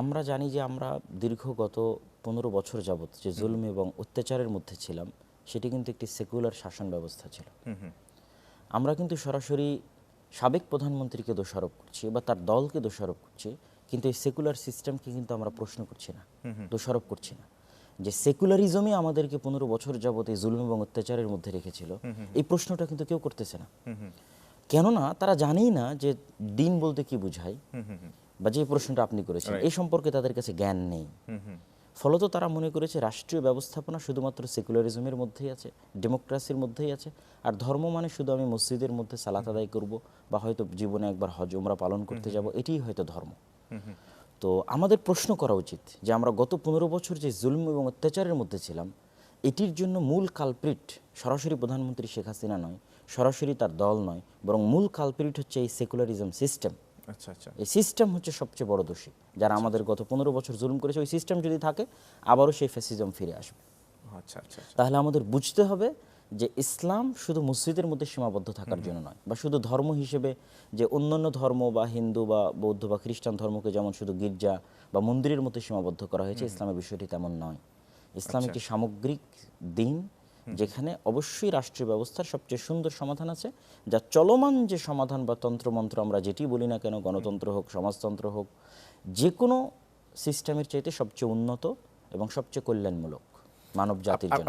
আমরা জানি যে আমরা দীর্ঘ গত পনেরো বছর যাবৎ যে জুলম এবং অত্যাচারের মধ্যে ছিলাম সেটি কিন্তু একটি সেকুলার শাসন ব্যবস্থা ছিল। আমরা কিন্তু সরাসরি সাবেক প্রধানমন্ত্রীকে দোষারোপ করছি বা তার দলকে দোষারোপ করছি কিন্তু এই সেকুলার সিস্টেমকে কিন্তু আমরা প্রশ্ন করছি না দোষারোপ করছি না। যে সেকুলারিজমই আমাদেরকে পনেরো বছর যাবত এই জুলুম এবং অত্যাচারের মধ্যে রেখেছিল এই প্রশ্নটা কিন্তু কেউ করতেছে না। কেননা তারা জানেই না যে দিন বলতে কি বোঝায়। বা যে প্রশ্নটা আপনি করেছেন এই সম্পর্কে তাদের কাছে জ্ঞান নেই। ফলত তারা মনে করেছে রাষ্ট্রীয় ব্যবস্থাপনা শুধুমাত্র সেকুলারিজমের মধ্যেই আছে ডেমোক্রাসির মধ্যেই আছে আর ধর্ম মানে শুধু আমি মসজিদের মধ্যে সালাত আদায় করব বা হয়তো জীবনে একবার হজ উমরা পালন করতে যাব এটিই হয়তো ধর্ম। তো আমাদের প্রশ্ন করা উচিত যে আমরা গত পনেরো বছর যে জুলম এবং অত্যাচারের মধ্যে ছিলাম এটির জন্য মূল কালপ্রিট সরাসরি প্রধানমন্ত্রী শেখ হাসিনা নয় সরাসরি তার দল নয় বরং মূল কালপ্রিট হচ্ছে এই সেকুলারিজম সিস্টেম আচ্ছা আচ্ছা। এই সিস্টেম হচ্ছে সবচেয়ে বড় দোষী। যারা আমাদের গত পনেরো বছর জুলুম করেছে ওই সিস্টেম যদি থাকে আবারও সেই ফ্যাসিজম ফিরে আসবে। আচ্ছা আচ্ছা আচ্ছা। তাহলে আমাদের বুঝতে হবে যে ইসলাম শুধু মসজিদের মধ্যে সীমাবদ্ধ থাকার জন্য নয় বা শুধু ধর্ম হিসেবে যে অন্যান্য ধর্ম বা হিন্দু বা বৌদ্ধ বা খ্রিস্টান ধর্মকে যেমন শুধু গির্জা বা মন্দিরের মধ্যে সীমাবদ্ধ করা হয়েছে ইসলামের বিষয়টি তেমন নয়। ইসলাম একটি সামগ্রিক দিন যেখানে অবশ্যই রাষ্ট্রীয় ব্যবস্থার সবচেয়ে সুন্দর সমাধান আছে, যা চলমান যে সমাধান বা তন্ত্রমন্ত্র আমরা যেটি বলি না কেন, গণতন্ত্র হোক, সমাজতন্ত্র হোক, যে কোনো সিস্টেমের চাইতে সবচেয়ে উন্নত এবং সবচেয়ে কল্যাণমূলক মানব জাতির জন্য।